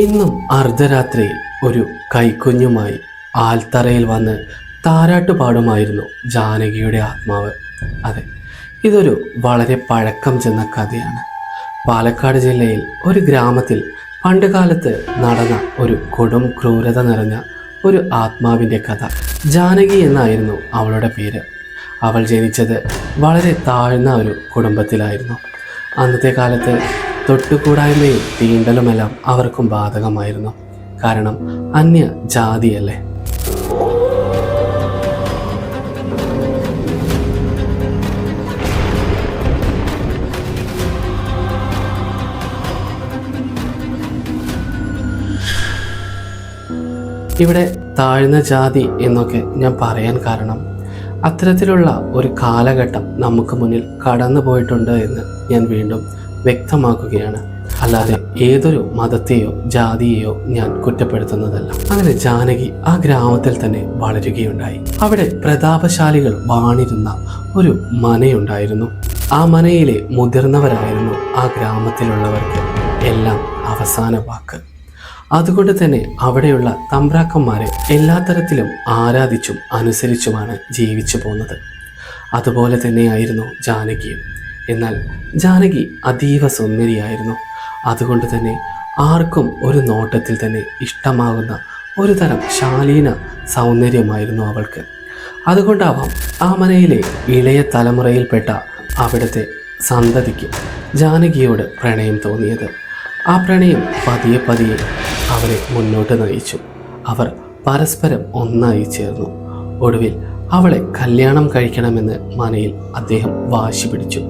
ഇന്നും അർദ്ധരാത്രിയിൽ ഒരു കൈക്കുഞ്ഞുമായി ആൽത്തറയിൽ വന്ന് താരാട്ട് പാടുമായിരുന്നു ജാനകിയുടെ ആത്മാവ്. അതെ ഇതൊരു വളരെ പഴക്കം ചെന്ന കഥയാണ്. പാലക്കാട് ജില്ലയിൽ ഒരു ഗ്രാമത്തിൽ പണ്ടുകാലത്ത് നടന്ന ഒരു കൊടും ക്രൂരത നിറഞ്ഞ ഒരു ആത്മാവിന്റെ കഥ. ജാനകി എന്നായിരുന്നു അവളുടെ പേര്. അവൾ ജനിച്ചത് വളരെ താഴ്ന്ന ഒരു കുടുംബത്തിലായിരുന്നു. അന്നത്തെ കാലത്ത് തൊട്ടുകൂടായ്മയും തീണ്ടലുമെല്ലാം അവർക്കും ബാധകമായിരുന്നു. കാരണം അന്യ ജാതിയല്ലേ? ഇവിടെ താഴ്ന്ന ജാതി എന്നൊക്കെ ഞാൻ പറയാൻ കാരണം അത്തരത്തിലുള്ള ഒരു കാലഘട്ടം നമുക്ക് മുന്നിൽ കടന്നു പോയിട്ടുണ്ട് എന്ന് ഞാൻ വീണ്ടും വ്യക്തമാക്കുകയാണ്. അല്ലാതെ ഏതൊരു മതത്തെയോ ജാതിയെയോ ഞാൻ കുറ്റപ്പെടുത്തുന്നതല്ല. അങ്ങനെ ജാനകി ആ ഗ്രാമത്തിൽ തന്നെ വളരുകയുണ്ടായി. അവിടെ പ്രതാപശാലികൾ വാണിരുന്ന ഒരു മനയുണ്ടായിരുന്നു. ആ മനയിലെ മുതിർന്നവരായിരുന്നു ആ ഗ്രാമത്തിലുള്ളവർക്ക് എല്ലാം അവസാന വാക്ക്. അതുകൊണ്ട് തന്നെ അവിടെയുള്ള തമ്പ്രാക്കന്മാരെ എല്ലാ തരത്തിലും ആരാധിച്ചും അനുസരിച്ചുമാണ് ജീവിച്ചു പോകുന്നത് അതുപോലെ തന്നെയായിരുന്നു ജാനകിയും. എന്നാൽ ജാനകി അതീവ സുന്ദരിയായിരുന്നു അതുകൊണ്ട് തന്നെ ആർക്കും ഒരു നോട്ടത്തിൽ തന്നെ ഇഷ്ടമാകുന്ന ഒരു തരം ശാലീന സൗന്ദര്യമായിരുന്നു അവൾക്ക്. അതുകൊണ്ടാവാം ആ മനയിലെ ഇളയ തലമുറയിൽപ്പെട്ട അവിടുത്തെ സന്തതിക്ക് ജാനകിയോട് പ്രണയം തോന്നിയത്. ആ പ്രണയം പതിയെ പതിയെ അവരെ മുന്നോട്ട് നയിച്ചു. അവർ പരസ്പരം ഒന്നായി ചേർന്നു. ഒടുവിൽ അവളെ കല്യാണം കഴിക്കണമെന്ന് മനയിൽ അദ്ദേഹം വാശി പിടിച്ചു.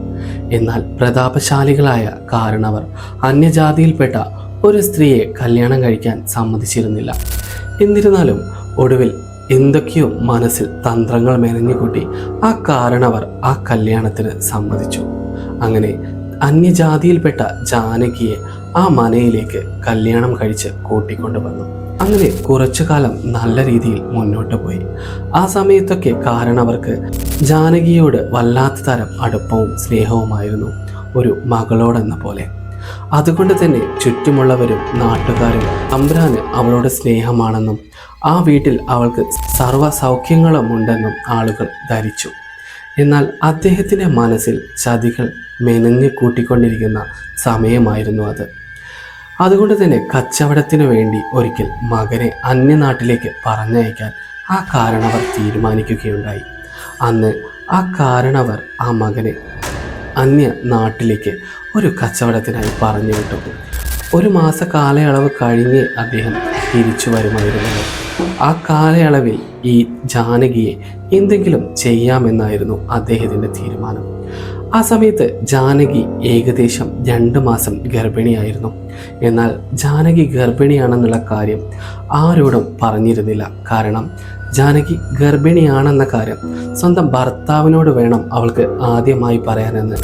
എന്നാൽ പ്രതാപശാലികളായ കാരണവർ അന്യജാതിയിൽപ്പെട്ട ഒരു സ്ത്രീയെ കല്യാണം കഴിക്കാൻ സമ്മതിച്ചിരുന്നില്ല. എന്നിരുന്നാലും ഒടുവിൽ എന്തൊക്കെയോ മനസ്സിൽ തന്ത്രങ്ങൾ മെനഞ്ഞുകൂട്ടി ആ കാരണവർ ആ കല്യാണത്തിന് സമ്മതിച്ചു. അങ്ങനെ അന്യജാതിയിൽപ്പെട്ട ജാനകിയെ ആ മനയിലേക്ക് കല്യാണം കഴിച്ച് കൂട്ടിക്കൊണ്ടുവന്നു. അങ്ങനെ കുറച്ചു കാലം നല്ല രീതിയിൽ മുന്നോട്ട് പോയി. ആ സമയത്തൊക്കെ കാരണം അവർക്ക് ജാനകിയോട് വല്ലാത്ത തരം അടുപ്പവും സ്നേഹവുമായിരുന്നു ഒരു മകളോടെന്ന പോലെ. അതുകൊണ്ട് തന്നെ ചുറ്റുമുള്ളവരും നാട്ടുകാരും അമ്പ്രാന് അവളോട് സ്നേഹമാണെന്നും ആ വീട്ടിൽ അവൾക്ക് സർവ സൗഖ്യങ്ങളും ഉണ്ടെന്നും ആളുകൾ ധരിച്ചു. എന്നാൽ അദ്ദേഹത്തിന്റെ മനസ്സിൽ ചതികൾ മെനഞ്ഞു കൂട്ടിക്കൊണ്ടിരിക്കുന്ന സമയമായിരുന്നു അത്. അതുകൊണ്ട് തന്നെ കച്ചവടത്തിനു വേണ്ടി ഒരിക്കൽ മകനെ അന്യനാട്ടിലേക്ക് പറഞ്ഞയക്കാൻ ആ കാരണവർ തീരുമാനിക്കുകയുണ്ടായി. അന്ന് ആ കാരണവർ ആ മകനെ അന്യ നാട്ടിലേക്ക് ഒരു കച്ചവടത്തിനായി പറഞ്ഞു വിട്ടു. ഒരു മാസ കാലയളവ് കഴിഞ്ഞ് അദ്ദേഹം തിരിച്ചു വരുമായിരുന്നു ആ കാലയളവിൽ ഈ ജാനകിയെ എന്തെങ്കിലും ചെയ്യാമെന്നായിരുന്നു അദ്ദേഹത്തിന്റെ തീരുമാനം. ആ സമയത്ത് ജാനകി ഏകദേശം രണ്ട് മാസം ഗർഭിണിയായിരുന്നു. എന്നാൽ ജാനകി ഗർഭിണിയാണെന്നുള്ള കാര്യം ആരോടും പറഞ്ഞിരുന്നില്ല. കാരണം ജാനകി ഗർഭിണിയാണെന്ന കാര്യം സ്വന്തം ഭർത്താവിനോട് വേണം അവൾക്ക് ആദ്യമായി പറയാനെന്ന്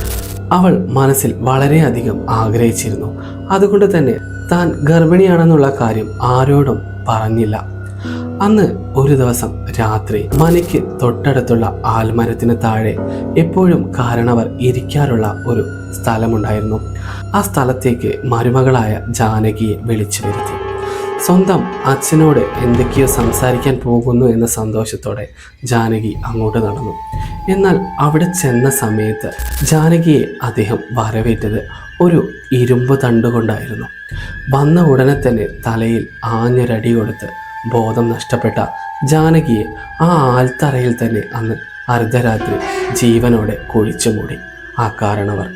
അവൾ മനസ്സിൽ വളരെയധികം ആഗ്രഹിച്ചിരുന്നു. അതുകൊണ്ട് തന്നെ താൻ ഗർഭിണിയാണെന്നുള്ള കാര്യം ആരോടും പറഞ്ഞില്ല. അന്ന് ഒരു ദിവസം രാത്രി മനയ്ക്ക് തൊട്ടടുത്തുള്ള ആൽമരത്തിന് താഴെ എപ്പോഴും കാരണവർ ഇരിക്കാറുള്ള ഒരു സ്ഥലമുണ്ടായിരുന്നു. ആ സ്ഥലത്തേക്ക് മരുമകളായ ജാനകിയെ വിളിച്ചു വരുത്തി. സ്വന്തം അച്ഛനോട് എന്തൊക്കെയോ സംസാരിക്കാൻ പോകുന്നു എന്ന സന്തോഷത്തോടെ ജാനകി അങ്ങോട്ട് നടന്നു. എന്നാൽ അവിടെ ചെന്ന സമയത്ത് ജാനകിയെ അദ്ദേഹം വരവേറ്റത് ഒരു ഇരുമ്പ് തണ്ടുകൊണ്ടായിരുന്നു വന്ന ഉടനെ തന്നെ തലയിൽ ആഞ്ഞൊരടി കൊടുത്ത് ബോധം നഷ്ടപ്പെട്ട ജാനകിയെ ആ ആൽത്തറയിൽ തന്നെ അന്ന് അർദ്ധരാത്രി ജീവനോടെ കുഴിച്ചു മൂടി. ആ കാരണവർ.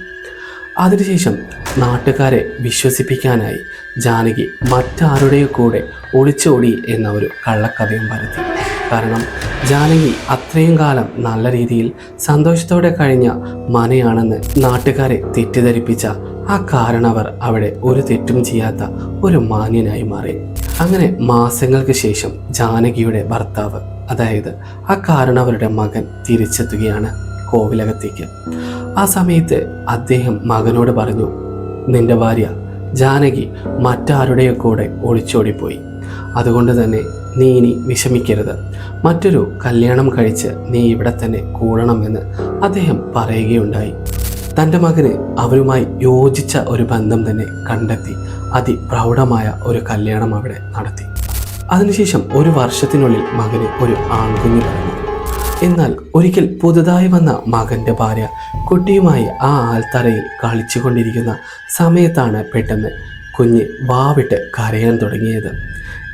അതിനുശേഷം നാട്ടുകാരെ വിശ്വസിപ്പിക്കാനായി ജാനകി മറ്റാരുടെയോ കൂടെ ഒളിച്ചോടി എന്ന ഒരു കള്ളക്കഥയും പരത്തി. കാരണം ജാനകി അത്രയും കാലം നല്ല രീതിയിൽ സന്തോഷത്തോടെ കഴിഞ്ഞ മനയാണെന്ന് നാട്ടുകാരെ തെറ്റിദ്ധരിപ്പിച്ച ആ കാരണവർ അവിടെ ഒരു തെറ്റും ചെയ്യാത്ത ഒരു മാന്യനായി മാറി. അങ്ങനെ മാസങ്ങൾക്ക് ശേഷം ജാനകിയുടെ ഭർത്താവ് അതായത് ആ കാരണവരുടെ മകൻ തിരിച്ചെത്തുകയാണ് കോവിലകത്തേക്ക്. ആ സമയത്ത് അദ്ദേഹം മകനോട് പറഞ്ഞു നിന്റെ ഭാര്യ ജാനകി മറ്റാരുടെയോ കൂടെ ഒളിച്ചോടിപ്പോയി. അതുകൊണ്ട് തന്നെ നീ ഇനി വിഷമിക്കരുത്. മറ്റൊരു കല്യാണം കഴിച്ച് നീ ഇവിടെ തന്നെ കൂടണമെന്ന് അദ്ദേഹം പറയുകയുണ്ടായി. തന്റെ മകന് അവരുമായി യോജിച്ച ഒരു ബന്ധം തന്നെ കണ്ടെത്തി. അതിപ്രൗഢമായ ഒരു കല്യാണം അവിടെ നടത്തി. അതിനുശേഷം ഒരു വർഷത്തിനുള്ളിൽ മകന് ഒരു ആൺകുഞ്ഞ് പിറന്നു എന്നാൽ ഒരിക്കൽ പുതുതായി വന്ന മകന്റെ ഭാര്യ കുട്ടിയുമായി ആ ആൽത്തറയിൽ കളിച്ചുകൊണ്ടിരിക്കുന്ന സമയത്താണ് പെട്ടെന്ന് കുഞ്ഞ് വാവിട്ട് കരയാൻ തുടങ്ങിയത്.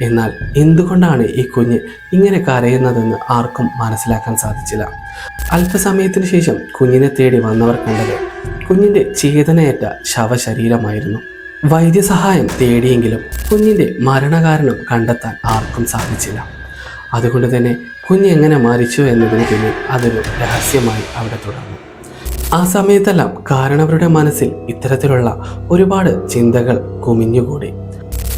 എന്നാൽ എന്തുകൊണ്ടാണ് ഈ കുഞ്ഞ് ഇങ്ങനെ കരയുന്നതെന്ന് ആർക്കും മനസ്സിലാക്കാൻ സാധിച്ചില്ല. അല്പസമയത്തിന് ശേഷം കുഞ്ഞിനെ തേടി വന്നവർ കണ്ടത് കുഞ്ഞിന്റെ ചേതനയേറ്റ ശവശരീരമായിരുന്നു. വൈദ്യസഹായം തേടിയെങ്കിലും കുഞ്ഞിന്റെ മരണകാരണം കണ്ടെത്താൻ ആർക്കും സാധിച്ചില്ല. അതുകൊണ്ട് തന്നെ കുഞ്ഞ് എങ്ങനെ മരിച്ചു എന്നതിന് പിന്നിൽ അതൊരു രഹസ്യമായി അവിടെ തുടർന്നു. ആ സമയത്തെല്ലാം കാരണവരുടെ മനസ്സിൽ ഇത്തരത്തിലുള്ള ഒരുപാട് ചിന്തകൾ കുമിഞ്ഞുകൂടി.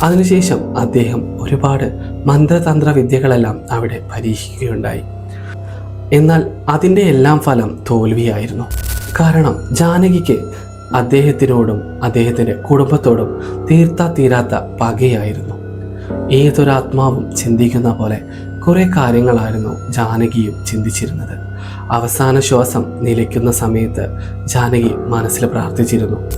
അതിനുശേഷം അദ്ദേഹം ഒരുപാട് മന്ത്രതന്ത്ര വിദ്യകളെല്ലാം അവിടെ പരീക്ഷിക്കുകയുണ്ടായി. എന്നാൽ അതിന്റെ എല്ലാം ഫലം തോൽവിയായിരുന്നു. കാരണം ജാനകിക്ക് അദ്ദേഹത്തിനോടും അദ്ദേഹത്തിന്റെ കുടുംബത്തോടും തീർത്താ തീരാത്ത പകയായിരുന്നു. ഏതൊരാത്മാവും ചിന്തിക്കുന്ന പോലെ കുറെ കാര്യങ്ങളായിരുന്നു ജാനകിയും ചിന്തിച്ചിരുന്നത്. അവസാന ശ്വാസം നിലയ്ക്കുന്ന സമയത്ത് ജാനകി മനസ്സിൽ പ്രാർത്ഥിച്ചിരുന്നു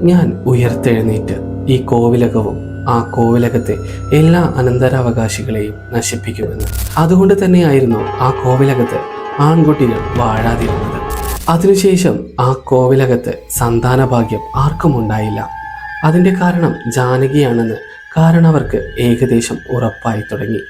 ഞാൻ ഉയർത്തെഴുന്നേറ്റ് ഈ കോവിലകവും ആ കോവിലകത്തെ എല്ലാ അനന്തരാവകാശികളെയും നശിപ്പിക്കുമെന്ന്. അതുകൊണ്ട് തന്നെയായിരുന്നു ആ കോവിലകത്ത് ആൺകുട്ടികൾ വാഴാതിരുന്നത്. അതിനുശേഷം ആ കോവിലകത്ത് സന്താനഭാഗ്യം ആർക്കും ഉണ്ടായില്ല. അതിന്റെ കാരണം ജാനകിയാണെന്ന് കാരണവർക്ക് ഏകദേശം ഉറപ്പായി തുടങ്ങി.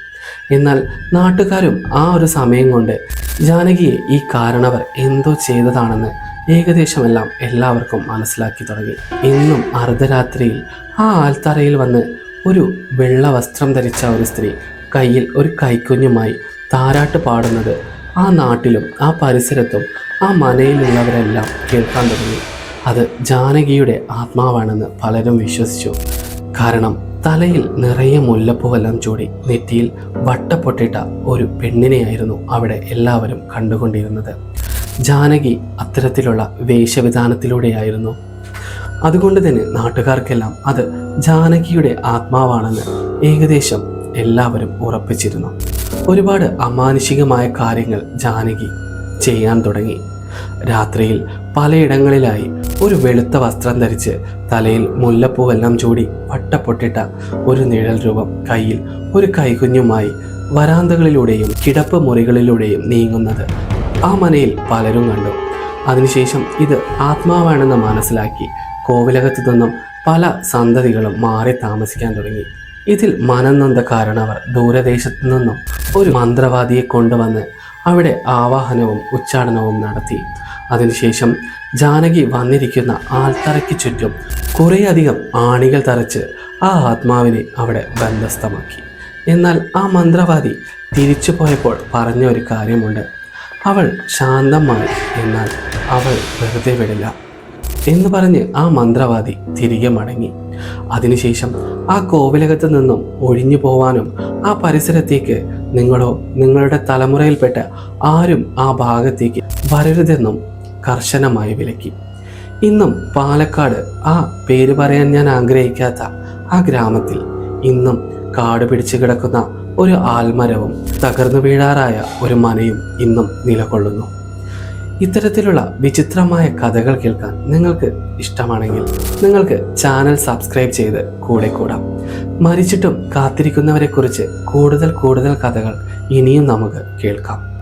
എന്നാൽ നാട്ടുകാരും ആ ഒരു സമയം കൊണ്ട് ജാനകിയെ ഈ കാരണവർ എന്തോ ചെയ്തതാണെന്ന് ഏകദേശമെല്ലാം എല്ലാവർക്കും മനസ്സിലാക്കി തുടങ്ങി. ഇന്നും അർദ്ധരാത്രിയിൽ ആ ആൽത്തറയിൽ വന്ന് ഒരു വെള്ള വസ്ത്രം ധരിച്ച ഒരു സ്ത്രീ കയ്യിൽ ഒരു കൈക്കുഞ്ഞുമായി താരാട്ട് പാടുന്നത് ആ നാട്ടിലും ആ പരിസരത്തും ആ മനയിലുള്ളവരെല്ലാം കേൾക്കാൻ തുടങ്ങി. അത് ജാനകിയുടെ ആത്മാവാണെന്ന് പലരും വിശ്വസിച്ചു. കാരണം തലയിൽ നിറയെ മുല്ലപ്പൂവെല്ലാം ചൂടി നെറ്റിയിൽ വട്ടപ്പൊട്ടിട്ട ഒരു പെണ്ണിനെയായിരുന്നു അവിടെ എല്ലാവരും കണ്ടുകൊണ്ടിരുന്നത്. ജാനകി അത്തരത്തിലുള്ള വേഷവിധാനത്തിലൂടെയായിരുന്നു. അതുകൊണ്ട് തന്നെ നാട്ടുകാർക്കെല്ലാം അത് ജാനകിയുടെ ആത്മാവാണെന്ന് ഏകദേശം എല്ലാവരും ഉറപ്പിച്ചിരുന്നു. ഒരുപാട് അമാനുഷികമായ കാര്യങ്ങൾ ജാനകി ചെയ്യാൻ തുടങ്ങി. രാത്രിയിൽ പലയിടങ്ങളിലായി ഒരു വെളുത്ത വസ്ത്രം ധരിച്ച് തലയിൽ മുല്ലപ്പൂവെല്ലാം ചൂടി വട്ടപ്പൊട്ടിട്ട ഒരു നിഴൽ രൂപം കയ്യിൽ ഒരു കൈകുഞ്ഞുമായി വരാന്തകളിലൂടെയും കിടപ്പ് മുറികളിലൂടെയും നീങ്ങുന്നത് ആ മനയിൽ പലരും കണ്ടു. അതിനുശേഷം ഇത് ആത്മാവാണെന്ന് മനസ്സിലാക്കി കോവിലകത്തു നിന്നും പല സന്തതികളും മാറി താമസിക്കാൻ തുടങ്ങി. ഇതിൽ മനം നൊന്ത കാരണവർ ദൂരദേശത്തു നിന്നും ഒരു മന്ത്രവാദിയെ കൊണ്ടുവന്ന് അവിടെ ആവാഹനവും ഉച്ചാടനവും നടത്തി. അതിനുശേഷം ജാനകി വന്നിരിക്കുന്ന ആൽത്തറയ്ക്ക് ചുറ്റും കുറേയധികം ആണികൾ തറച്ച് ആ ആത്മാവിനെ അവിടെ ബന്ധസ്ഥമാക്കി. എന്നാൽ ആ മന്ത്രവാദി തിരിച്ചു പോയപ്പോൾ പറഞ്ഞ ഒരു കാര്യമുണ്ട്. അവൾ ശാന്തമായി എന്നാൽ അവൾ വെറുതെ വിടില്ല എന്ന് പറഞ്ഞ് ആ മന്ത്രവാദി തിരികെ മടങ്ങി. അതിനുശേഷം ആ കോവിലകത്ത് നിന്നും ഒഴിഞ്ഞു പോവാനും ആ പരിസരത്തേക്ക് നിങ്ങളോ നിങ്ങളുടെ തലമുറയിൽപ്പെട്ട ആരും ആ ഭാഗത്തേക്ക് വരരുതെന്നും കർശനമായി വിലക്കി. ഇന്നും പാലക്കാട് ആ പേര് പറയാൻ ഞാൻ ആഗ്രഹിക്കാത്ത ആ ഗ്രാമത്തിൽ ഇന്നും കാട് പിടിച്ചു കിടക്കുന്ന ഒരു ആൽമരവും തകർന്നു വീഴാറായ ഒരു മനയും ഇന്നും നിലകൊള്ളുന്നു. ഇത്തരത്തിലുള്ള വിചിത്രമായ കഥകൾ കേൾക്കാൻ നിങ്ങൾക്ക് ഇഷ്ടമാണെങ്കിൽ നിങ്ങൾക്ക് ചാനൽ സബ്സ്ക്രൈബ് ചെയ്ത് കൂടെ കൂടാം. മരിച്ചിട്ടും കാത്തിരിക്കുന്നവരെക്കുറിച്ച് കൂടുതൽ കൂടുതൽ കഥകൾ ഇനിയും നമുക്ക് കേൾക്കാം.